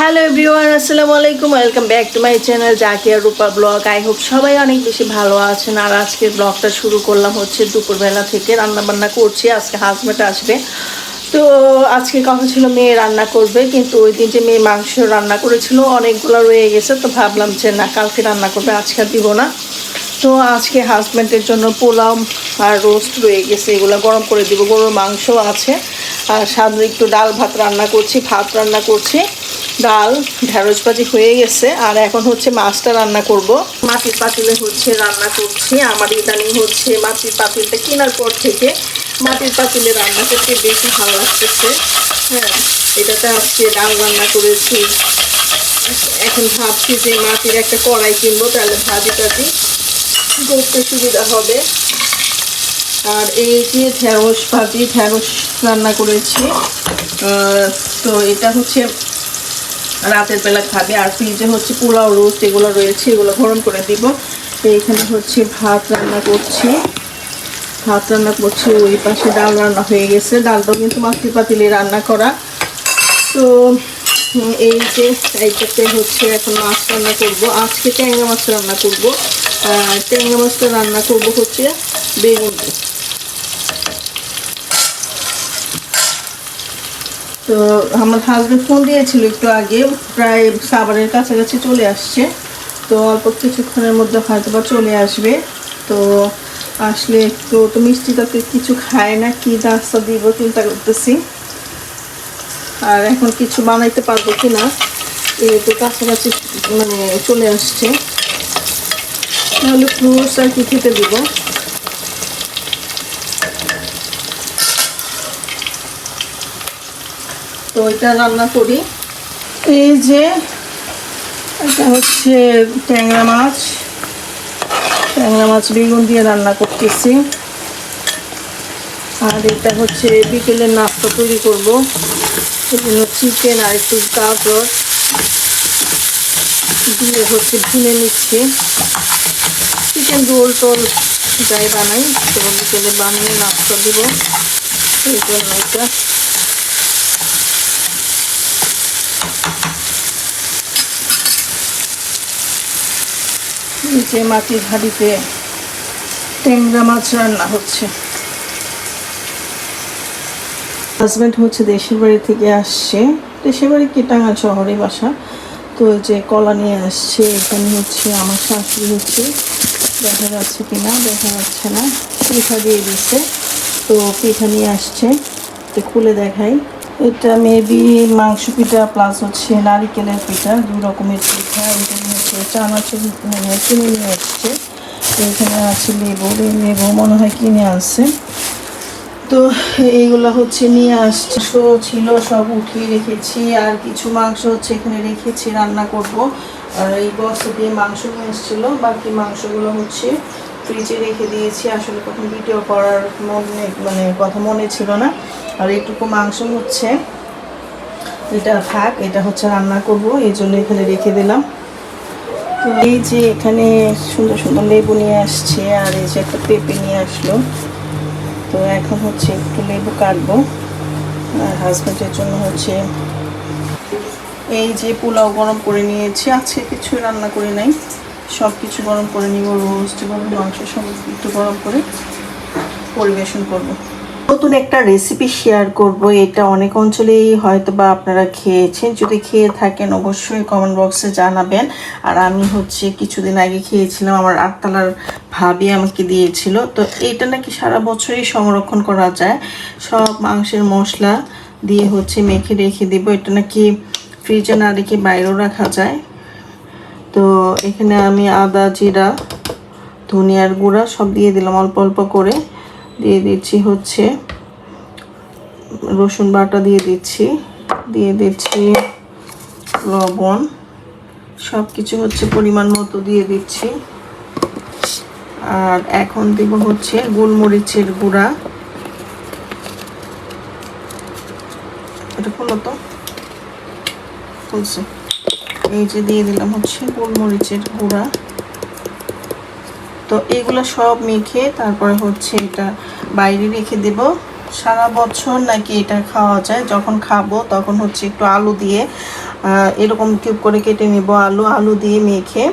Hello everyone আসসালামু আলাইকুম। Welcome back to my channel Zakia Rupa vlog I hope সবাই অনেক বেশি ভালো আছেন। আর আজকের ব্লগটা শুরু করলাম হচ্ছে দুপুরবেলা থেকে। রান্না বান্না করছি। আজকে হাজব্যান্ড আসবে। তো আজকে কথা ছিল, মেয়ে রান্না করবে। কিন্তু ওই দিন যে মেয়ে মাংস রান্না করেছিল, অনেকগুলো রয়ে গেছে। তো ভাবলাম যে, না, কালকে রান্না করবে, আজকে আর দিব না। তো আজকে হাজব্যান্ডের জন্য পোলাও আর রোস্ট রয়ে গেছে। এগুলো গরম করে দিব। গরুর মাংস আছে। আর সামনে একটু ডাল ভাত রান্না করছি, ভাত রান্না করছি। ডাল, ঢেঁড়স ভাজি হয়ে গেছে, আর এখন হচ্ছে মাছটা রান্না করব। মাটির পাতিলে হচ্ছে রান্না করছি, আমার ইদানিং হচ্ছে মাটির পাতিলটা কেনার পর থেকে মাটির পাতিলে রান্না করতে বেশি ভালো লাগতেছে। হ্যাঁ এটাতে আজকে ডাল রান্না করেছি। এখন ভাবছি যে মাটির একটা কড়াই কিনবো, তাহলে ভাজি টাজি করতে সুবিধা হবে। আর এই যে ঢেঁড়স ভাজি, ঢেঁড়স রান্না করেছি তো এটা হচ্ছে রাতের বেলা খাবে। আর ফ্রিজে হচ্ছে পোলাও রোস্ট এগুলো রয়েছে, এগুলো গরম করে দিব। তো এখানে হচ্ছে ভাত রান্না করছি। ভাত রান্না করছি, ওই পাশে ডাল রান্না হয়ে গেছে। ডালটাও কিন্তু মাতৃ পাতিলে রান্না করা। তো এই যে এইটাতে হচ্ছে এখন মাছ রান্না করব। আজকে ট্যাংরা মাছ রান্না করব। ট্যাংরা মাছটা রান্না করব হচ্ছে বেগুন তো আমার হাজব্যান্ড ফোন দিয়েছিল একটু আগে, প্রায় সাবারের কাছাকাছি চলে আসছে। তো অল্প কিছুক্ষণের মধ্যে হয়তো বা চলে আসবে। তো আসলে একটু তো মিষ্টি তাতে কিছু খায় না, কি নাস্তা দিব চিন্তা করতেছি। আর এখন কিছু বানাইতে পারব কি না তো কাছাকাছি মানে চলে আসছে। তাহলে ফ্রুটস আর কি খেতে দিব? তো এটা রান্না করি। এই যে এটা হচ্ছে ট্যাংরা মাছ। ট্যাংরা মাছ বেগুন দিয়ে রান্না করতেছি। আর এটা হচ্ছে বিকেলের নাস্তা তৈরি করব। সেজন্য চিকেন আর একটু গাজর দিয়ে হচ্ছে ভুনে নিচ্ছি। চিকেন রোল টোল যাই বানাই। তো বিকেলে বানিয়ে নাস্তা দিব। এই জন্য এটা। নিচে মাটির হাঁড়িতে ট্যাংরা মাছ রান্না হচ্ছে। হাজব্যান্ড হচ্ছে দেশের বাড়ি থেকে আসছে। দেশের বাড়ি কি? টাঙ্গাল শহরে বাসা। তো যে কলা নিয়ে আসছে এখানে হচ্ছে আমার শাশুড়ি হচ্ছে। দেখা যাচ্ছে কিনা, দেখা যাচ্ছে না। পিঠা দিয়ে দিচ্ছে তো পিঠা নিয়ে আসছে। তো খুলে দেখাই। এটা মেবি মাংস পিঠা প্লাস হচ্ছে নারিকেলের পিঠা দু রকমের পিঠা। এখানে হচ্ছে চানাচুর মানে কিনে নিয়ে আসছে এখানে আছে লেবু লেবু মনে হয় কিনে আসছে তো এইগুলো হচ্ছে নিয়ে আসছে। ছিল, সব উঠিয়ে রেখেছি। আর কিছু মাংস হচ্ছে এখানে রেখেছি, রান্না করব। আর এই বস্তা দিয়ে মাংস নিয়ে এসেছিল। বাকি মাংসগুলো হচ্ছে ফ্রিজে রেখে দিয়েছি। আসলে কখন ভিডিও করার মনে মানে কথা মনে ছিল না। আর এইটুকু মাংস হচ্ছে, এটা থাক, এটা হচ্ছে রান্না করব, এই জন্য এখানে রেখে দিলাম। এই যে এখানে সুন্দর সুন্দর লেবু নিয়ে আসছে, আর এই যে একটা পেঁপে নিয়ে আসলো। তো এখন হচ্ছে একটু লেবু কাটবো। আর হাজব্যান্ডের জন্য হচ্ছে এই যে পোলাও গরম করে নিয়েছি। আজকে কিছু রান্না করে নাই। সব কিছু গরম করে নিব, রোস্ট গরম মাংস সব একটু গরম করে পরিবেশন করব। নতুন একটা রেসিপি শেয়ার করব, এটা অনেক অঞ্চলেই হয়তো বা আপনারা খেয়েছেন। যদি খেয়ে থাকেন, অবশ্যই কমেন্ট বক্সে জানাবেন। আর আমি হচ্ছে কিছুদিন আগে খেয়েছিলাম, আমার আটতলার ভাবি আমাকে দিয়েছিল। তো এটা নাকি সারা বছরই সংরক্ষণ করা যায়। সব মাংসের মশলা দিয়ে হচ্ছে মেখে রেখে দিব। এটা নাকি ফ্রিজে না রেখে বাইরেও রাখা যায়। তো এখানে আমি আদা, জিরা, ধনিয়ার গুঁড়া সব দিয়ে দিলাম, অল্প অল্প করে। দিয়ে দিচ্ছি হচ্ছে রসুন বাটা দিয়ে দিচ্ছি। দিয়ে দিচ্ছি লবণ। সব কিছু হচ্ছে পরিমাণ মতো দিয়ে দিচ্ছি। আর এখন দিব হচ্ছে গোলমরিচের গুঁড়া। এটা খুলো খুলছে এই যে দিয়ে দিলাম হচ্ছে গোলমরিচের গুঁড়া। তো এগুলো সব মেখে তারপরে হচ্ছে এটা বাইরে রেখে দেব। সারা বছর নাকি এটা খাওয়া যায়। যখন খাব তখন হচ্ছে একটু আলু দিয়ে এরকম কিউব করে কেটে নিব আলু আলু দিয়ে মেখে।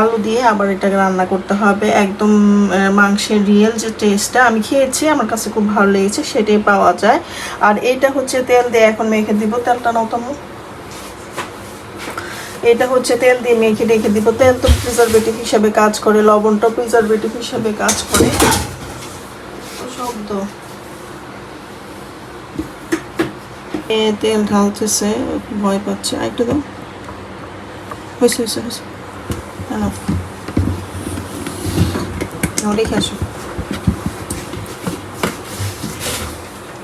আলু দিয়ে আবার এটাকে রান্না করতে হবে। একদম মাংসের রিয়েল যে টেস্টটা আমি খেয়েছি, আমার কাছে খুব ভালো লেগেছে, সেটাই পাওয়া যায়। আর এটা হচ্ছে তেল দিয়ে এখন মেখে দিব। তেলটা নতম এটা হচ্ছে তেল দিয়ে মেখে রেখে দিব। তেল তো প্রিজারভেটিভ হিসাবে কাজ করে লবণটা প্রিজারভেটিভ হিসাবে কাজ করে। শব্দ। এ, তেল ঢালতেছে ভয় পাচ্ছে। একটু দাও। হয়েছে হয়েছে হয়েছে। রেখে আসো।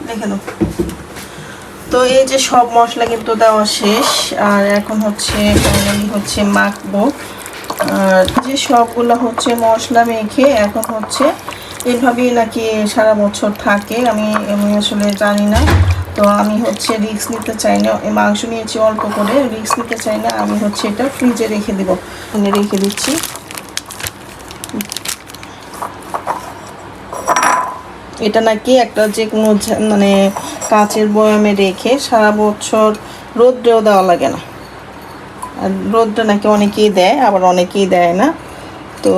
রেখে নাও। তো এই যে সব মশলা কিন্তু দেওয়া শেষ, আর এখন হচ্ছে ফাইনালি হচ্ছে মাখবো। আর যে সবগুলো হচ্ছে মশলা মেখে এখন হচ্ছে এভাবেই নাকি সারা বছর থাকে, আমি আমি আসলে জানি না। তো আমি হচ্ছে রিস্ক নিতে চাই না মাংস নিয়েছি অল্প করে রিস্ক নিতে চাই না, আমি হচ্ছে এটা ফ্রিজে রেখে দেবো। এখানে রেখে দিচ্ছি। এটা নাকি একটা যে কোনো মানে কাচের বয়ামে রেখে সারা বছর রোদ্রেও দেওয়া লাগে না। রোদটা নাকি অনেকেই দেয়, আবার অনেকেই দেয় না। তো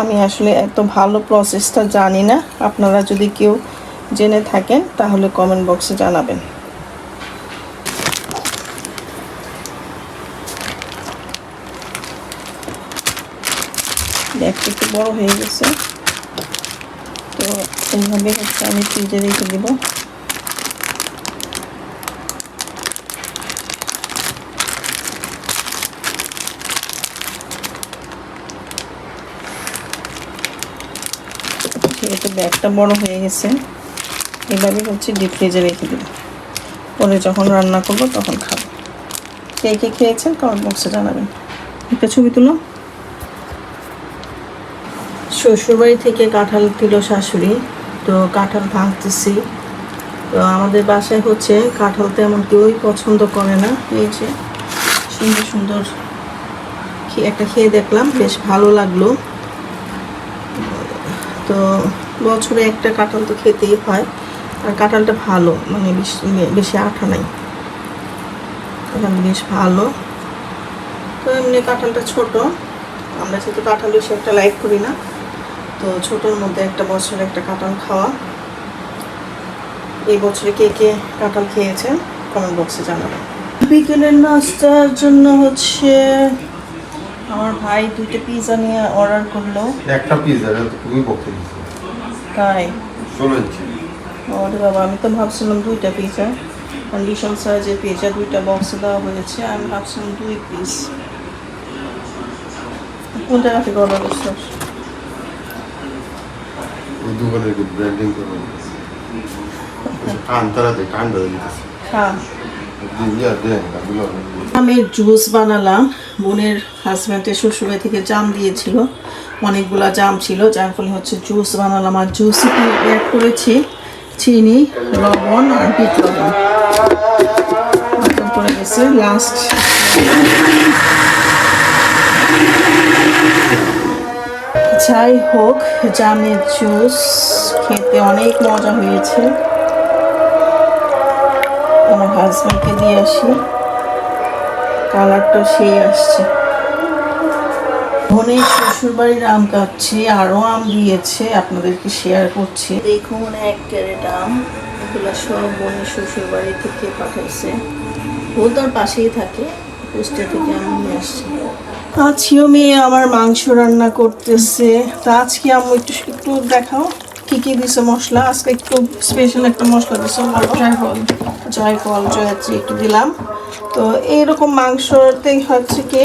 আমি আসলে এত ভালো প্রসেসটা জানি না। আপনারা যদি কেউ জেনে থাকেন, তাহলে কমেন্ট বক্সে জানাবেন। ব্যাগটা একটু বড় হয়ে গেছে। তো এইভাবে হচ্ছে আমি ফ্রিজে রেখে দেবো। যেহেতু ব্যাগটা বড় হয়ে গেছে। এভাবে হচ্ছে ডিপ ফ্রিজে রেখে দেবো পরে যখন রান্না করব তখন খাব। কে কে খেয়েছেন কমেন্ট বক্সে জানাবেন। একটা ছবি তুলো। শ্বশুরবাড়ি থেকে কাঁঠাল দিল শাশুড়ি। তো কাঁঠাল ভাঙতেছি। তো আমাদের বাসায় হচ্ছে কাঁঠাল তেমন কেউই পছন্দ করে না। এই যে সুন্দর সুন্দর একটা খেয়ে দেখলাম, বেশ ভালো লাগল। তো বছরে একটা কাঁঠাল তো খেতেই হয়। আর কাঁঠালটা ভালো মানে বেশ- বেশি আঠা নাই। কাঁঠাল বেশ ভালো। তো এমনি কাঁঠালটা ছোট। আমরা যেহেতু কাঁঠাল বেশি একটা লাইক করি না, তো ছোটোর মধ্যে একটা বছরে একটা কাঁঠাল খাওয়া। এই বছরে কে কে কাঁঠাল খেয়েছেন কমেন্ট বক্সে জানাবেন। বিকেলের নাস্তার জন্য হচ্ছে আমার ভাই দুটো পিৎজা নিয়ে অর্ডার করল। একটা পিজা এটা তো খুবই পক্ষে দিচ্ছে তাই ষোলো ইঞ্চি ওরে বাবা আমি তো ভাবছিলাম দুইটা পিজা কন্ডিশন সাইজের পিজা দুইটা বক্সে দেওয়া হয়েছে আমি ভাবছিলাম দুই পিস কোন জায়গা থেকে অর্ডার করছ দোকানের ব্র্যান্ডিং করে কান তারা কান দিতেছে। হ্যাঁ ইয়া দেন এগুলো আমি জুস বানালাম। বোনের হাজব্যান্ডের শ্বশুরবাড়ি থেকে জাম দিয়েছিল। অনেকগুলা জাম ছিল, যার ফলে হচ্ছে জুস বানালাম আর জুসে অ্যাড করেছি। চিনি, লবণ আর বিট লবণ। পড়ে গেছে লাস্ট যাই হোক, জামের জুস খেতে অনেক মজা হয়েছে। আমার হাজব্যান্ডকে দিয়ে আসি। কালারটা সেই আসছে। বোনের শ্বশুর বাড়ির আম কাটছি, আরও আম দিয়েছে, আপনাদেরকে শেয়ার করছি। দেখুন এক ক্যারেট আম, এগুলো সব বোনের শ্বশুর বাড়ি থেকে পাঠাইছে। ও তার পাশেই থাকে পোস্টার থেকে আম নিয়ে আসছে। আজকেও মেয়ে আমার মাংস রান্না করতেছে। তা আজকে আম্মু একটু একটু দেখাও। কি কি দিছে মশলা? আজকে একটু স্পেশাল একটা মশলা দিছে জয়ফল। জয়ফল জয়াত্রী একটু দিলাম। তো এইরকম মাংসতে হচ্ছে কি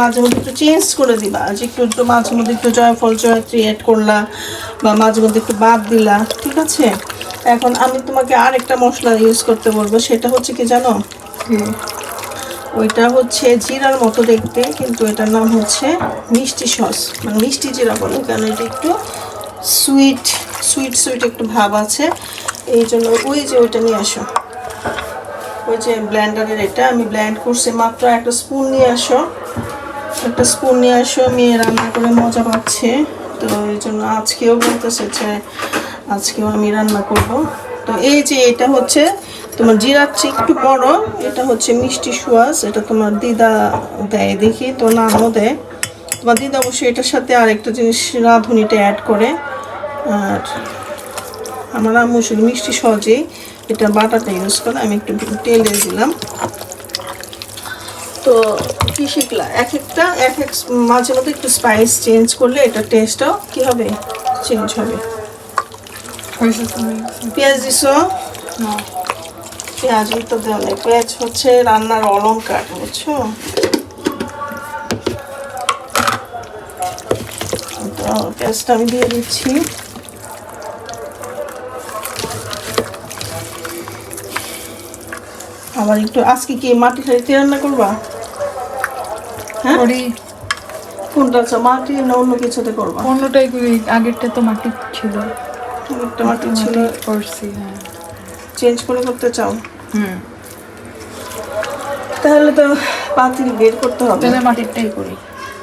মাঝে মধ্যে একটু চেঞ্জ করে দিবা। যে একটু একটু মাঝে মধ্যে একটু জয়ফল জয়াত্রী অ্যাড করলা বা মাঝে মধ্যে একটু বাদ দিলা ঠিক আছে? এখন আমি তোমাকে আর একটা মশলা ইউজ করতে বলব সেটা হচ্ছে কি জানো? ওইটা হচ্ছে জিরার মতো দেখতে কিন্তু এটার নাম হচ্ছে মিষ্টি সস। মানে মিষ্টি জিরা বলে কারণ এটা একটু সুইট সুইট সুইট একটু ভাব আছে। এই জন্য ওই যে ওইটা নিয়ে আসো। ওই যে ব্ল্যান্ডারের এটা, আমি ব্ল্যান্ড করছি মাত্র একটা স্পুন নিয়ে আসো। একটা স্পুন নিয়ে আসো, মেয়ে রান্না করে মজা পাচ্ছে। তো এই জন্য আজকেও বলতেছে যে আজকেও আমি রান্না করব। তো এই যে এটা হচ্ছে তোমার জিরার চেয়ে একটু বড়, এটা হচ্ছে মিষ্টি সুয়াস এটা তোমার দিদা দেয় দেখি, তো নামও দেয়। তোমার দিদা অবশ্যই এটার সাথে আর একটা জিনিস রাঁধুনিটা অ্যাড করে। আর আমার আম্মু শুধু মিষ্টি সহজেই এটা বাটাটা ইউজ করে আমি একটু তেল দিয়ে দিলাম। তো কী শিখলা? এক একটা এক এক মাঝে মধ্যে একটু স্পাইস চেঞ্জ করলে এটা টেস্টটাও কি হবে? চেঞ্জ হবে। পেঁয়াজ দিছো? পেঁয়াজ তো দেওয়া নেই। পেঁয়াজ হচ্ছে রান্নার অলংকার বুঝছ? তো পেঁয়াজটা আমি দিয়ে দিচ্ছি। আবার একটু আজকে কি মাটি হাড়িতে রান্না করবা? হ্যাঁ? কোনটা আছে মাটি না অন্য কিছুতে করবা? অন্যটাই করি আগেরটা তো মাটি ছিল। একটা মাটি ছিল। করছি হ্যাঁ। চেঞ্জ করে করতে চাও? হুম। তাহলে তো পাতিল বের করতে হবে। তাহলে মাটিরটাই করি।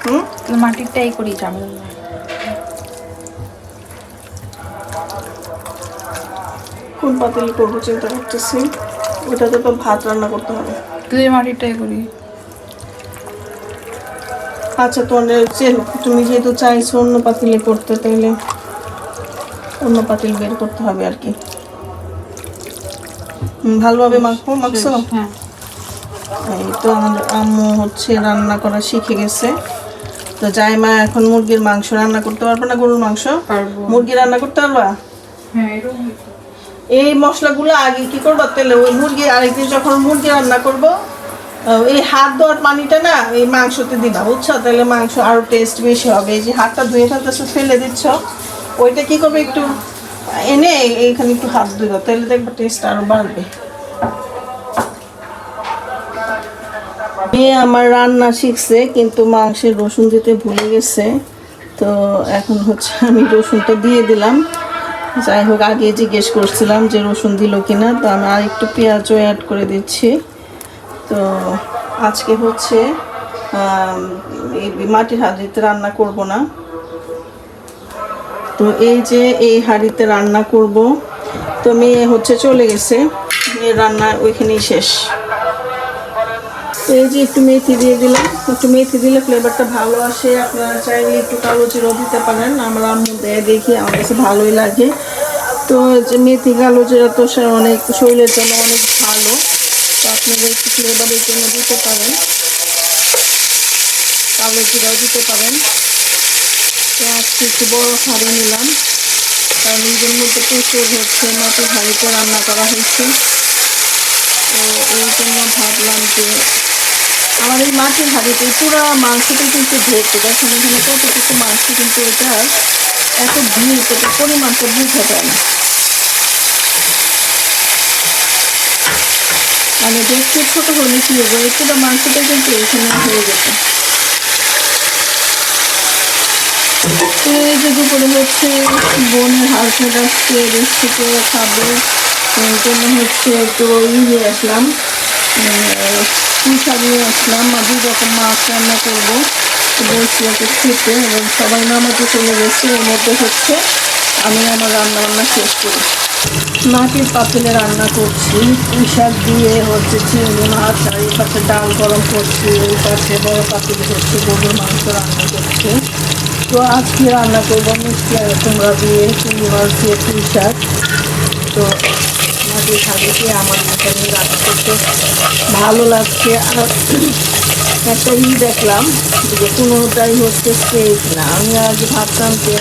হুম? তাহলে মাটিরটাই করি নেই। কোন পাতিল করব চিন্তা করতেছি? ওটাতে তো ভাত রান্না করতে হবে। তাহলে মাটিরটাই করি। আচ্ছা তোমাদের যে- তুমি যেহেতু চাইছো অন্য পাতিলে করতে তাইলে অন্য পাতিল বের করতে হবে আর কি। ভালোভাবে মাখবো মাখছো? হ্যাঁ। এই তো আমাদের আম্মু হচ্ছে রান্না করা শিখে গেছে। তো যাই মা এখন মুরগির মাংস রান্না করতে পারবে না গরুর মাংস? মুরগি রান্না করতে পারবা? হ্যাঁ এরকম এই মশলাগুলো আগে কি করব? তেলে ওই মুরগি আরেকদিন যখন মুরগি রান্না করব এই হাত ধোয়ার পানিটা না, এই মাংসতে দিবা, বুঝছ? তাহলে মাংস আরও টেস্ট বেশি হবে। এই যে হাতটা ধুয়ে ফেলতেছো, ফেলে দিচ্ছ, ওইটা কি করবে একটু, এনে এইখানে একটু হাত ধুইবা, তাহলে দেখবে টেস্ট আরও বাড়বে। মেয়ে আমার রান্না শিখছে, কিন্তু মাংসের রসুন দিতে ভুলে গেছে। তো এখন হচ্ছে আমি রসুনটা দিয়ে দিলাম। যাই হোক, আগে জিজ্ঞেস করছিলাম যে রসুন দিল কিনা, তো আমি আর একটু পেঁয়াজও অ্যাড করে দিচ্ছি। তো আজকে হচ্ছে মাটির হাঁড়িতে রান্না করব না। তো এই যে এই হাঁড়িতে রান্না করব, তো মেয়ে হচ্ছে চলে গেছে, মেয়ের রান্না ওইখানেই শেষ। তো এই যে একটু মেথি দিয়ে দিলাম। একটু মেথি দিলে ফ্লেভারটা ভালো আসে। আপনারা চাইলে একটু কালো জিরো দিতে পারেন। আমরা দেয় দেখি, আমার কাছে ভালোই লাগে। তো যে মেথি, কালো জিরা তো অনেক শরীরের জন্য অনেক ভালো। তো আপনারা একটু ফ্লেভারের জন্য দিতে পারেন। কালো জিরাও দিতে পারেন। তো আজকে একটু বড় হাঁড়ি নিলাম। কারণ নিজের মধ্যে প্রচুর হচ্ছে, মাটির হাঁড়িতে রান্না করা হয়েছে। তো এই জন্য ভাবলাম যে আমার এই মাছের হাড়িতে পুরো মাংসটা কিন্তু ভর্তি। দেখেন এখানে কতটুকু মাংস কিন্তু এটা এত ভিড় এটা পরিমাণটা বুঝা যায় না। মানে দেখতে ছোট হলে কি হবে এই পুরো মাংসটা কিন্তু এখানে হয়ে গেছে। তো এই হচ্ছে বোনের হাউসের আসছে রেস্টুকে খাবে হচ্ছে একটু ই নিয়ে আসলাম। পুঁই শাক নিয়ে আসলাম। দুই রকম মাছ রান্না করব। বলছি ওকে খেতে। এবং সবাই নামাতে চলে গেছে। এর মধ্যে হচ্ছে আমি আমার রান্না বান্না শেষ করি। মাটির পাতিলে রান্না করছি। পুঁই শাক দিয়ে হচ্ছে চিংড়ি মাছ আর এই পাশে ডাল গরম করছি। ওই পাশে বড় পাতিলে হচ্ছে। গরুর মাংস রান্না করছে। তো আজকে রান্না করব মিষ্টি আর কুমড়া দিয়ে, চিংড়ি মাছ দিয়ে পুঁই শাক। তো মাটির হাঁড়িতে আমার রান্না করতে ভালো লাগছে। আর একটা ই দেখলাম যে কোনোটাই হচ্ছে স্টেজ না। আমি আগে ভাবতাম যে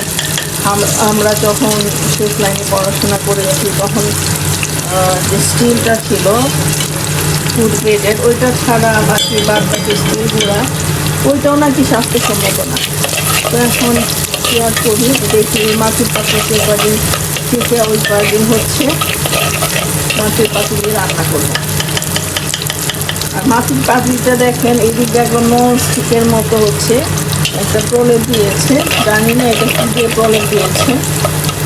আম- আমরা যখন শেষ লাইনে পড়াশোনা করেছি, তখন যে স্টিলটা ছিল ফুড গ্রেডের ওইটা ছাড়া বাকি বাদ বাকি স্টিলগুলা, ওইটাও নাকি স্বাস্থ্যসম্মত না। তো এখন শেয়ার করি? দেখি মাটির পাত্রে কদিন থেকে ওই কয়েকদিন হচ্ছে। মাটির পাত্র দিয়ে রান্না করব। আর মাটির পাতিলটা দেখেন এই দিক দিয়ে স্টিকের মতো হচ্ছে। একটা প্রলেপ দিয়েছে। জানি না এটা কি দিয়ে প্রলেপ দিয়েছে।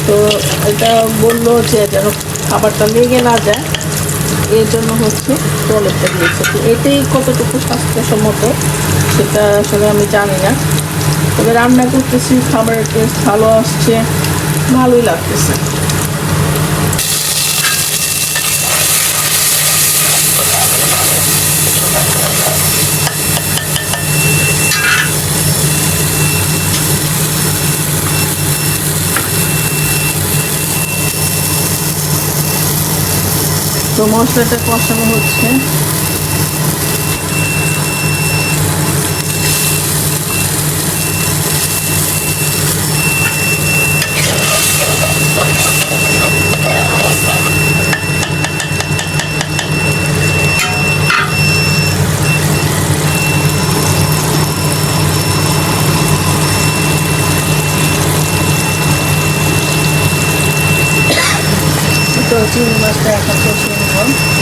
তো এটা বলল যে যেন খাবারটা লেগে না যায়। এর জন্য হচ্ছে প্রলেপটা দিয়েছে। তো এটাই কতটুকু স্বাস্থ্যসম্মত সেটা আসলে আমি জানি না। তবে রান্না করতেছি, খাবারের টেস্ট ভালো আসছে। ভালোই লাগতেছে। তো মশলাটা কষানো হচ্ছে। চিংড়ি মাছটা এখন কষিয়ে নেব